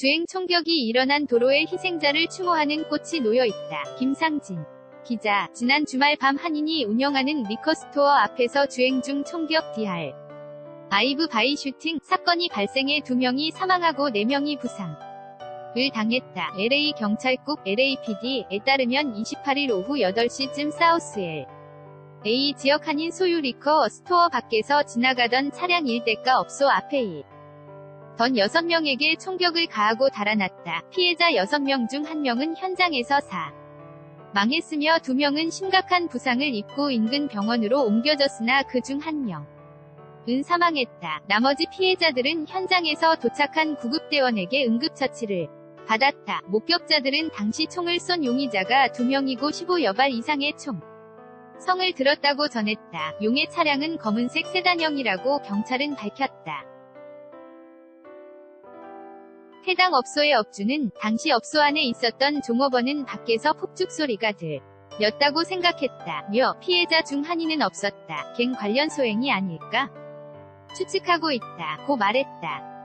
주행 총격이 일어난 도로에 희생자를 추모하는 꽃이 놓여 있다. 김상진 기자, 지난 주말 밤 한인이 운영하는 리커스토어 앞에서 주행 중 총격 디할 아이브 바이 슈팅 사건이 발생해 2명이 사망하고 4명이 부상 을 당했다. LA 경찰국 LAPD에 따르면 28일 오후 8시쯤 사우스엘 A 지역 한인 소유 리커 스토어 밖에서 지나가던 차량 일대가 업소 앞에 이 던 6명에게 총격을 가하고 달아났다. 피해자 6명 중 1명은 현장에서 사 망했으며 2명은 심각한 부상을 입고 인근 병원으로 옮겨졌으나 그 중 1명 은 사망했다. 나머지 피해자들은 현장에서 도착한 구급대원에게 응급처치를 받았다. 목격자들은 당시 총을 쏜 용의자가 2명이고 15여발 이상의 총 성을 들었다고 전했다. 용의 차량은 검은색 세단형이라고 경찰은 밝혔다. 해당 업소의 업주는 당시 업소 안에 있었던 종업원은 밖에서 폭죽 소리가 들렸다고 생각했다며 피해자 중 한인은 없었다. 갱 관련 소행이 아닐까? 추측하고 있다. 고 말했다.